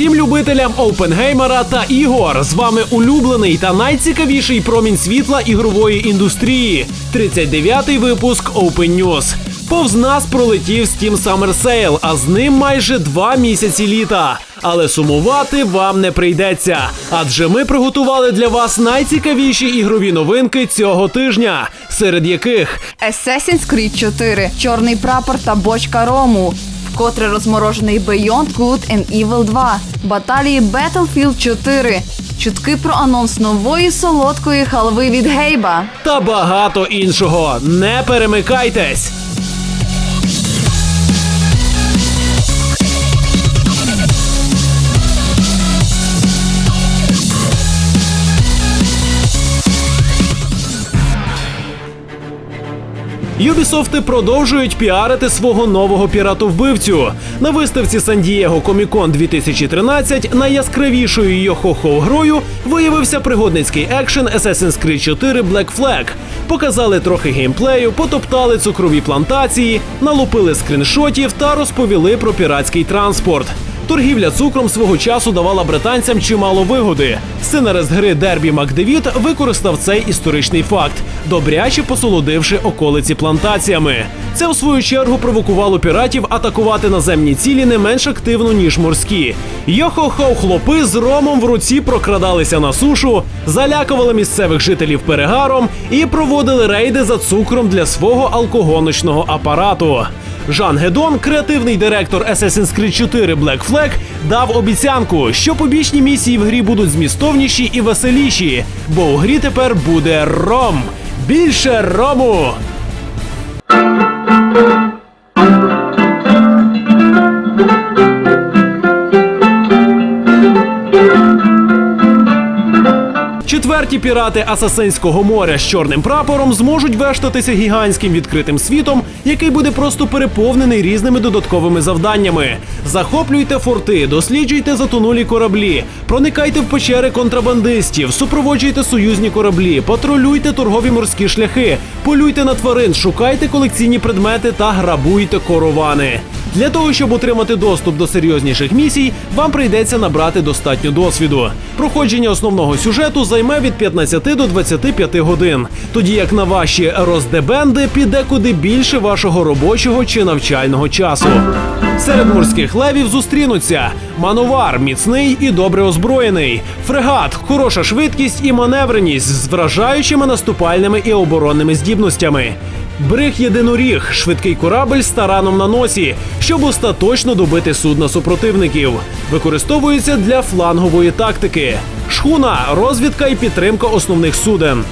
Усім любителям Опенгеймера та ігор. З вами улюблений та найцікавіший промінь світла ігрової індустрії. 39-й випуск Open News. Повз нас пролетів Steam Summer Sale, а з ним майже два місяці літа. Але сумувати вам не прийдеться, адже ми приготували для вас найцікавіші ігрові новинки цього тижня, серед яких Assassin's Creed 4, Чорний прапор та бочка рому. Вкотре розморожений Beyond Good and Evil 2, баталії Battlefield 4, чутки про анонс нової солодкої халви від Гейба. та багато іншого. Не перемикайтесь! Юбісофти продовжують піарити свого нового піратовбивцю. На виставці Сан Дієго Комікон 2013 найяскравішою йохо-хо грою виявився пригодницький екшен Assassin's Creed 4 Black Flag. Показали трохи геймплею, потоптали цукрові плантації, налупили скріншотів та розповіли про піратський транспорт. Торгівля цукром свого часу давала британцям чимало вигоди. Сценарист гри Дербі Макдевіт використав цей історичний факт, добряче посолодивши околиці плантаціями. Це в свою чергу провокувало піратів атакувати наземні цілі не менш активно ніж морські. Йохо-хо хлопи з ромом в руці прокрадалися на сушу, залякували місцевих жителів перегаром і проводили рейди за цукром для свого алкогоночного апарату. Жан Гедон, креативний директор Assassin's Creed 4 Black Flag, дав обіцянку, що побічні місії в грі будуть змістовніші і веселіші, бо у грі тепер буде ром. Більше рому! Четверті пірати Асасинського моря з чорним прапором зможуть вештатися гігантським відкритим світом, який буде просто переповнений різними додатковими завданнями. Захоплюйте форти, досліджуйте затонулі кораблі, проникайте в печери контрабандистів, супроводжуйте союзні кораблі, патрулюйте торгові морські шляхи, полюйте на тварин, шукайте колекційні предмети та грабуйте коровани. Для того, щоб отримати доступ до серйозніших місій, вам прийдеться набрати достатньо досвіду. Проходження основного сюжету займе від 15 до 25 годин, тоді як на ваші роздебенди піде куди більше вашого робочого чи навчального часу. Серед морських левів зустрінуться мановар, міцний і добре озброєний, фрегат, хороша швидкість і маневреність з вражаючими наступальними і оборонними здібностями. Бриг єдиноріг, швидкий корабель з тараном на носі, щоб остаточно добити судна супротивників. Використовується для флангової тактики. Шхуна, розвідка і підтримка основних суден.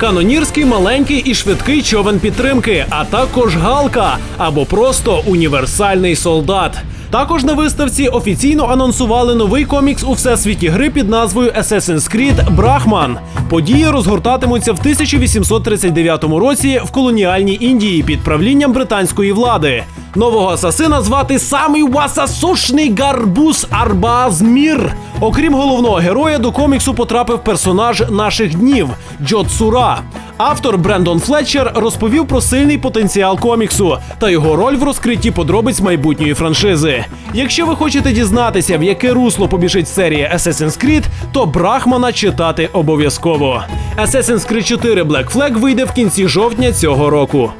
Канонірський маленький і швидкий човен підтримки, а також галка або просто універсальний солдат. Також на виставці офіційно анонсували новий комікс у всесвіті гри під назвою Assassin's Creed Брахман. Події розгортатимуться в 1839 році в колоніальній Індії під правлінням британської влади. Нового асасина звати самий васасушний гарбуз Арбазмір. Окрім головного героя, до коміксу потрапив персонаж наших днів Джо Цура. Автор Брендон Флетчер розповів про сильний потенціал коміксу та його роль в розкритті подробиць майбутньої франшизи. Якщо ви хочете дізнатися, в яке русло побіжить серія Assassin's Creed, то Брахмана читати обов'язково. Assassin's Creed 4 Black Flag вийде в кінці жовтня цього року.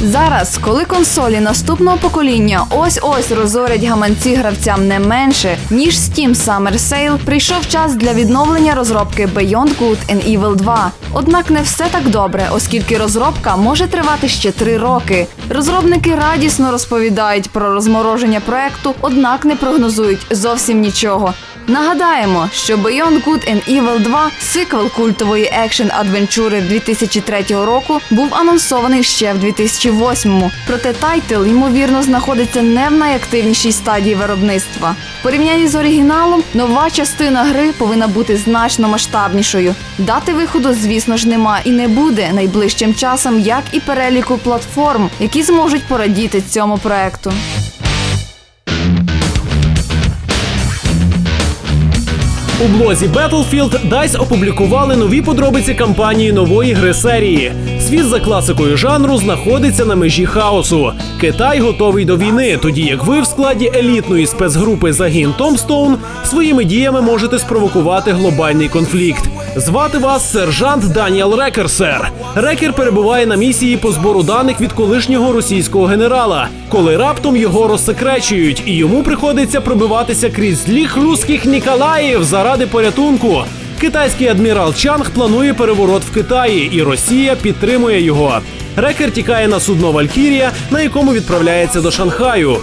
Зараз, коли консолі наступного покоління ось-ось розорять гаманці гравцям не менше, ніж Steam Summer Sale, прийшов час для відновлення розробки Beyond Good and Evil 2. Однак не все так добре, оскільки розробка може тривати ще три роки. Розробники радісно розповідають про розмороження проекту, однак не прогнозують зовсім нічого. Нагадаємо, що Beyond Good and Evil 2, сиквел культової екшен адвенчури 2003 року, був анонсований ще в 2008-му. Проте тайтл, ймовірно, знаходиться не в найактивнішій стадії виробництва. В порівнянні з оригіналом, нова частина гри повинна бути значно масштабнішою. Дати виходу, звісно ж, нема і не буде найближчим часом, як і переліку платформ, які зможуть порадіти цьому проекту. У блозі Battlefield DICE опублікували нові подробиці кампанії нової гри серії. Світ за класикою жанру знаходиться на межі хаосу. Китай готовий до війни, тоді як ви в складі елітної спецгрупи загін Томстоун своїми діями можете спровокувати глобальний конфлікт. Звати вас сержант Даніел Рекер, сер. Рекер перебуває на місії по збору даних від колишнього російського генерала, коли раптом його розсекречують, і йому приходиться пробиватися крізь злих русських Ніколаїв заради порятунку. Китайський адмірал Чанг планує переворот в Китаї, і Росія підтримує його. Рекер тікає на судно Валькірія, на якому відправляється до Шанхаю.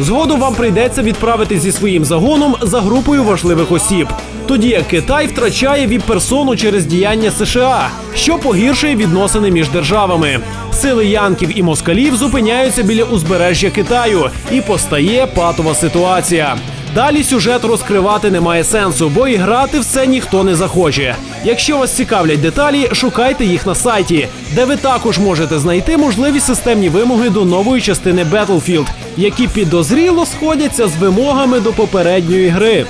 Згодом вам прийдеться відправити зі своїм загоном за групою важливих осіб. Тоді як Китай втрачає віп-персону через діяння США, що погіршує відносини між державами. Сили янків і москалів зупиняються біля узбережжя Китаю, і постає патова ситуація. Далі сюжет розкривати немає сенсу, бо і грати в це ніхто не захоче. Якщо вас цікавлять деталі, шукайте їх на сайті, де ви також можете знайти можливі системні вимоги до нової частини Battlefield, які підозріло сходяться з вимогами до попередньої гри.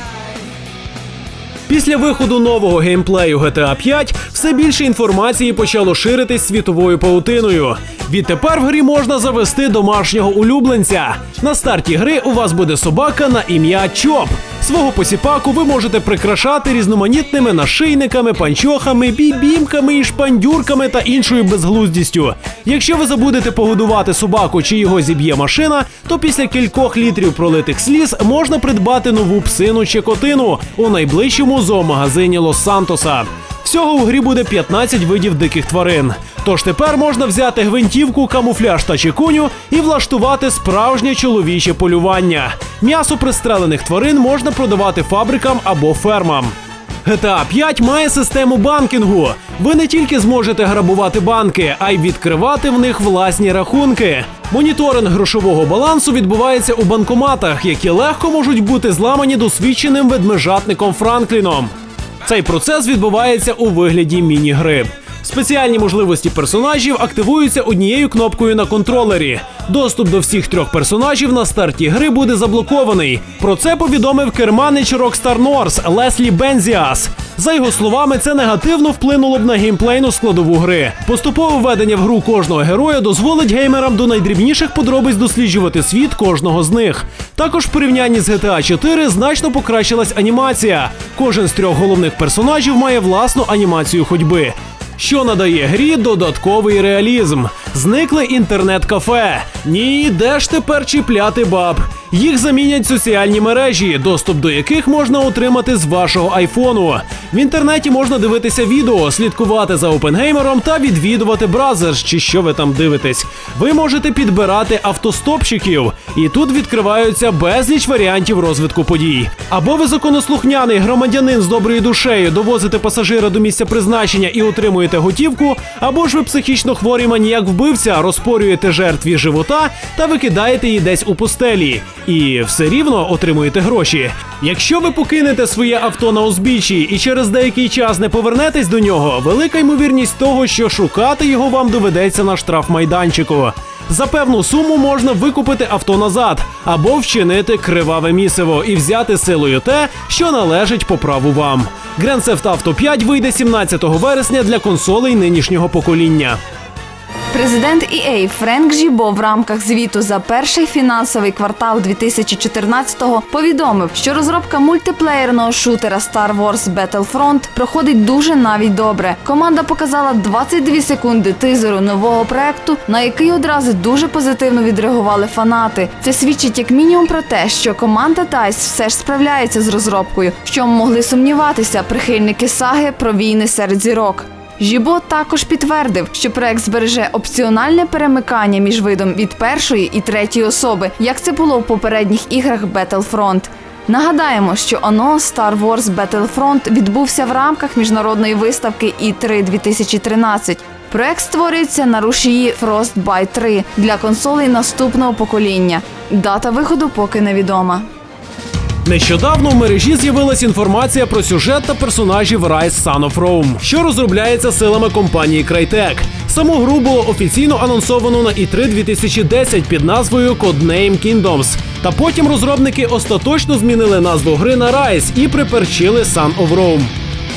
Після виходу нового геймплею GTA 5 все більше інформації почало ширитись світовою паутиною. Відтепер в грі можна завести домашнього улюбленця. На старті гри у вас буде собака на ім'я Чоп. Свого посіпаку ви можете прикрашати різноманітними нашийниками, панчохами, бібімками і шпандюрками та іншою безглуздістю. Якщо ви забудете погодувати собаку чи його зіб'є машина, то після кількох літрів пролитих сліз можна придбати нову псину чи котину у найближчому зоомагазині Лос-Сантоса. Всього у грі буде 15 видів диких тварин. Тож тепер можна взяти гвинтівку, камуфляж та чекуню і влаштувати справжнє чоловіче полювання. М'ясо пристрелених тварин можна продавати фабрикам або фермам. GTA 5 має систему банкінгу. Ви не тільки зможете грабувати банки, а й відкривати в них власні рахунки. Моніторинг грошового балансу відбувається у банкоматах, які легко можуть бути зламані досвідченим ведмежатником Франкліном. Цей процес відбувається у вигляді міні-гри. Спеціальні можливості персонажів активуються однією кнопкою на контролері. Доступ до всіх трьох персонажів на старті гри буде заблокований. Про це повідомив керманич Rockstar North Леслі Бензіас. За його словами, це негативно вплинуло б на геймплейну складову гри. Поступове введення в гру кожного героя дозволить геймерам до найдрібніших подробиць досліджувати світ кожного з них. Також в порівнянні з GTA 4 значно покращилась анімація. Кожен з трьох головних персонажів має власну анімацію ходьби. Що надає грі додатковий реалізм. Зникли інтернет-кафе. Ні, де ж тепер чіпляти баб? Їх замінять соціальні мережі, доступ до яких можна отримати з вашого айфону. В інтернеті можна дивитися відео, слідкувати за опенгеймером та відвідувати бразерс, чи що ви там дивитесь. Ви можете підбирати автостопщиків, і тут відкриваються безліч варіантів розвитку подій. Або ви законослухняний громадянин з доброю душею довозите пасажира до місця призначення і отримуєте готівку, або ж ви психічно хворий маніяк вбивця, розпорюєте жертві живота та викидаєте її десь у пустелі. І все рівно отримуєте гроші. Якщо ви покинете своє авто на узбіччі і через деякий час не повернетесь до нього, велика ймовірність того, що шукати його вам доведеться на штрафмайданчику. За певну суму можна викупити авто назад або вчинити криваве місиво і взяти силою те, що належить по праву вам. Grand Theft Auto 5 вийде 17 вересня для консолей нинішнього покоління. Президент EA Френк Жібо в рамках звіту за перший фінансовий квартал 2014-го повідомив, що розробка мультиплеєрного шутера Star Wars Battlefront проходить дуже навіть добре. Команда показала 22 секунди тизеру нового проекту, на який одразу дуже позитивно відреагували фанати. Це свідчить як мінімум про те, що команда DICE все ж справляється з розробкою, чому могли сумніватися прихильники саги про війни серед зірок. Жібо також підтвердив, що проект збереже опціональне перемикання між видом від першої і третьої особи, як це було в попередніх іграх Battlefront. Нагадаємо, що ОНО Star Wars Battlefront відбувся в рамках міжнародної виставки І3 2013. Проект створюється на рушії Frostbite 3 для консолей наступного покоління. Дата виходу поки невідома. Нещодавно в мережі з'явилась інформація про сюжет та персонажів Rise Son of Rome, що розробляється силами компанії Crytek. Саму гру було офіційно анонсовано на E3 2010 під назвою Codename Kingdoms. Та потім розробники остаточно змінили назву гри на Rise і приперчили Son of Rome.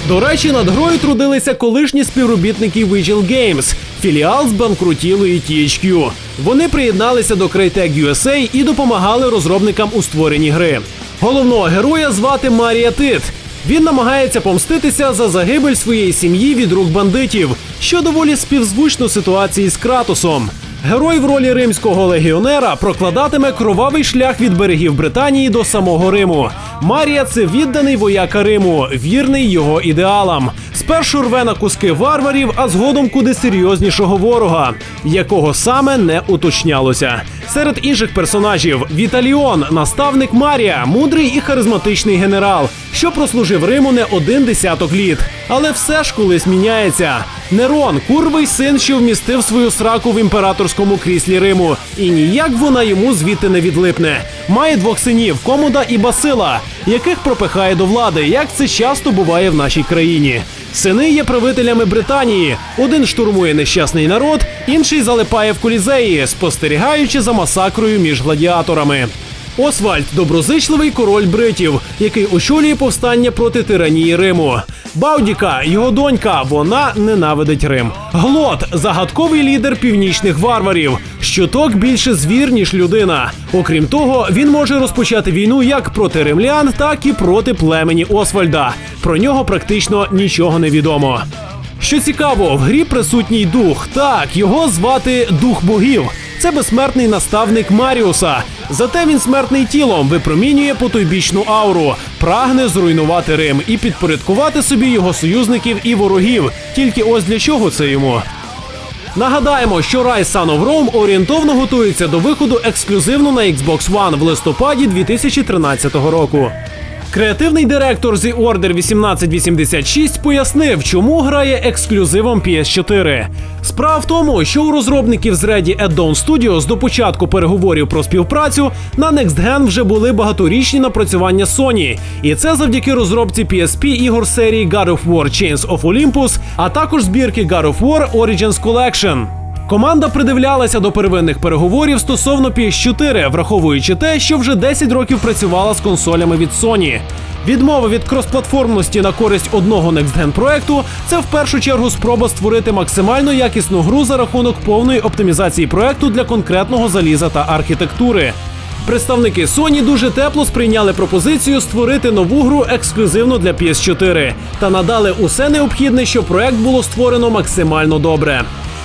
До речі, над грою трудилися колишні співробітники Vigil Games, філіал збанкрутілої THQ. Вони приєдналися до Crytek USA і допомагали розробникам у створенні гри. Головного героя звати Марія Тит. Він намагається помститися за загибель своєї сім'ї від рук бандитів, що доволі співзвучно ситуації з Кратосом. Герой в ролі римського легіонера прокладатиме кровавий шлях від берегів Британії до самого Риму. Марія це відданий вояка Риму, вірний його ідеалам. Спершу рве на куски варварів, а згодом куди серйознішого ворога, якого саме не уточнялося. Серед інших персонажів Віталіон, наставник Марія, мудрий і харизматичний генерал, що прослужив Риму не один десяток літ. Але все ж колись міняється. Нерон, курвий син, що вмістив свою сраку в імператорському кріслі Риму, і ніяк вона йому звідти не відлипне. Має двох синів Комода і Басила, яких пропихає до влади, як це часто буває в нашій країні. Сини є правителями Британії. Один штурмує нещасний народ, інший залипає в колізеї, спостерігаючи за масакрою між гладіаторами. Освальд доброзичливий король бритів, який очолює повстання проти тиранії Риму. Баудіка, його донька, вона ненавидить Рим. Глот загадковий лідер північних варварів. Щоток більше звір, ніж людина. Окрім того, він може розпочати війну як проти римлян, так і проти племені Освальда. Про нього практично нічого не відомо. Що цікаво, в грі присутній дух. Так, його звати Дух богів. Це безсмертний наставник Маріуса. Зате він смертний тілом випромінює потойбічну ауру, прагне зруйнувати Рим і підпорядкувати собі його союзників і ворогів. Тільки ось для чого це йому? Нагадаємо, що Rise Sun of Rome орієнтовно готується до виходу ексклюзивно на Xbox One в листопаді 2013 року. Креативний директор The Order 1886 пояснив, чому грає ексклюзивом PS4. Справа в тому, що у розробників з Ready at Dawn Studios до початку переговорів про співпрацю на Next Gen вже були багаторічні напрацювання Sony, і це завдяки розробці PSP ігор серії God of War Chains of Olympus, а також збірки God of War Origins Collection. Команда придивлялася до первинних переговорів стосовно PS4, враховуючи те, що вже 10 років працювала з консолями від Sony. Відмова від кросплатформності на користь одного next-gen проекту це в першу чергу спроба створити максимально якісну гру за рахунок повної оптимізації проекту для конкретного заліза та архітектури. Представники Sony дуже тепло сприйняли пропозицію створити нову гру ексклюзивно для PS4 та надали усе необхідне, щоб проект було створено максимально добре.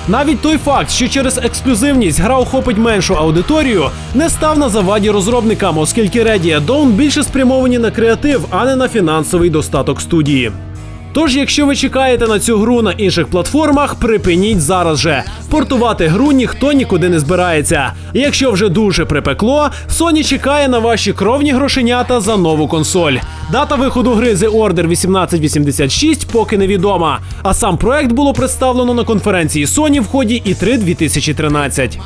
Навіть той факт, що через ексклюзивність гра охопить меншу аудиторію, не став на заваді розробникам, оскільки Redia Dawn більше спрямовані на креатив, а не на фінансовий достаток студії. Тож, якщо ви чекаєте на цю гру на інших платформах, припиніть зараз же. Портувати гру ніхто нікуди не збирається. Якщо вже дуже припекло, Sony чекає на ваші кровні грошенята за нову консоль. Дата виходу гри The Order 1886 поки невідома. А сам проект було представлено на конференції Sony в ході E3 2013.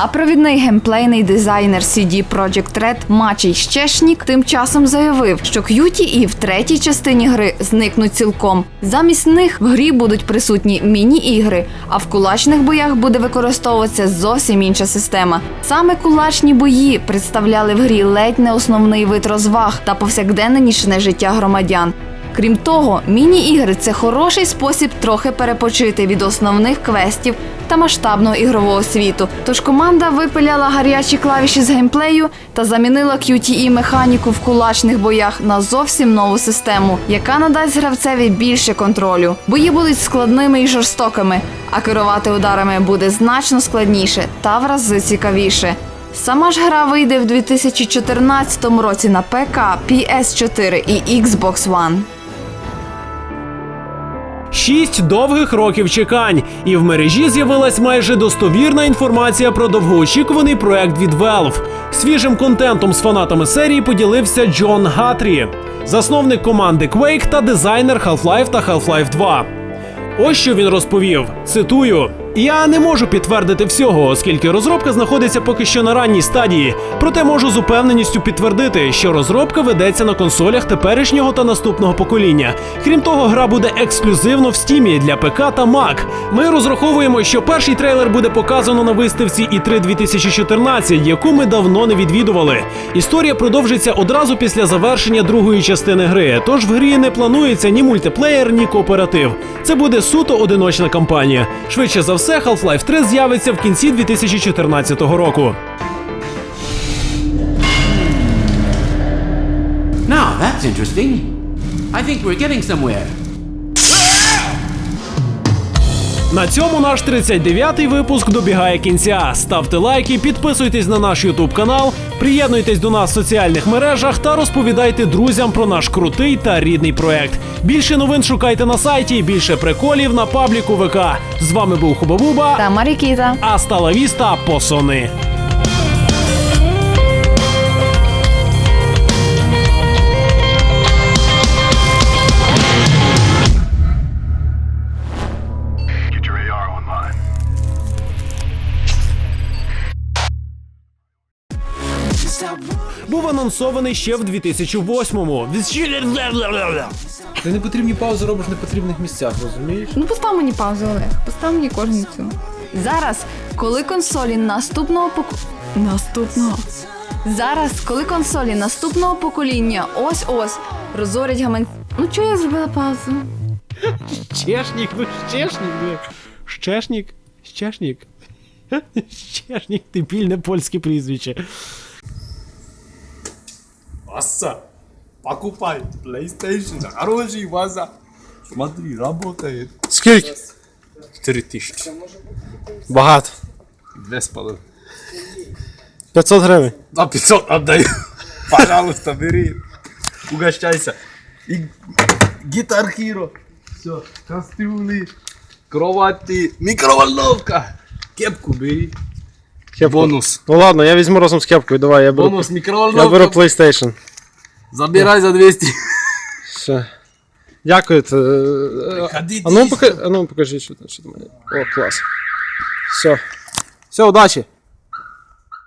А провідний геймплейний дизайнер CD Projekt Red Мачій Щешнік тим часом заявив, що QTE в третій частині гри зникнуть цілком. Замість них в грі будуть присутні міні-ігри, а в кулачних боях буде використовуватися зовсім інша система. Саме кулачні бої представляли в грі ледь не основний вид розваг та повсякденне життя громадян. Крім того, міні-ігри це хороший спосіб трохи перепочити від основних квестів та масштабного ігрового світу. Тож команда випиляла гарячі клавіші з геймплею та замінила QTE механіку в кулачних боях на зовсім нову систему, яка надасть гравцеві більше контролю. Бої будуть складними і жорстокими, а керувати ударами буде значно складніше та в рази цікавіше. Сама ж гра вийде в 2014 році на ПК, PS4 і Xbox One. Шість довгих років чекань, і в мережі з'явилась майже достовірна інформація про довгоочікуваний проект від Valve. Свіжим контентом з фанатами серії поділився Джон Гатрі, засновник команди Quake та дизайнер Half-Life та Half-Life 2. Ось що він розповів: цитую. Я не можу підтвердити всього, оскільки розробка знаходиться поки що на ранній стадії. Проте можу з упевненістю підтвердити, що розробка ведеться на консолях теперішнього та наступного покоління. Крім того, гра буде ексклюзивно в стімі для ПК та Mac. Ми розраховуємо, що перший трейлер буде показано на виставці І3 2014, яку ми давно не відвідували. Історія продовжиться одразу після завершення другої частини гри. Тож в грі не планується ні мультиплеєр, ні кооператив. Це буде суто одиночна кампанія. Швидше за все, Half-Life 3 з'явиться в кінці 2014 року. Now, that's interesting. I think we're getting somewhere. На цьому наш 39-й випуск добігає кінця. Ставте лайки, підписуйтесь на наш Ютуб канал, приєднуйтесь до нас в соціальних мережах та розповідайте друзям про наш крутий та рідний проект. Більше новин шукайте на сайті, більше приколів на пабліку ВК. З вами був Хубабуба. Та Марікіта. А стала віста, посони. Анонсований ще в 2008-му. Ти не потрібні паузи робиш в непотрібних місцях, розумієш? Ну постав мені паузу, Олег. Постав мені кожницю. Зараз, коли консолі наступного поку... Наступного. Зараз, коли консолі наступного покоління ось-ось розорять гамен... Ну чого я зробила паузу? Щешник, ну щешник, бля. Щешник? Щешник? Щешник, дебільне польське прізвище. Васа, покупай PlayStation, хороший Васа. Смотри, работает. Скільки? 4 тысячи. Багато. Две с половиной. 500 гривень. За 500 отдаю. Пожалуйста, бери. Угощайся. И Guitar Hero. Все, кастрюли, кровати, микроволновка. Кепку бери. Бонус. Ну ладно, я візьму разом з кепкою, давай, я беру. Бонус Я беру PlayStation. Забирай за 200. Все. Дякую. Це... е, А ну, покажи, а ну покажи, що, там- що. О, клас. Все. Все, удачі.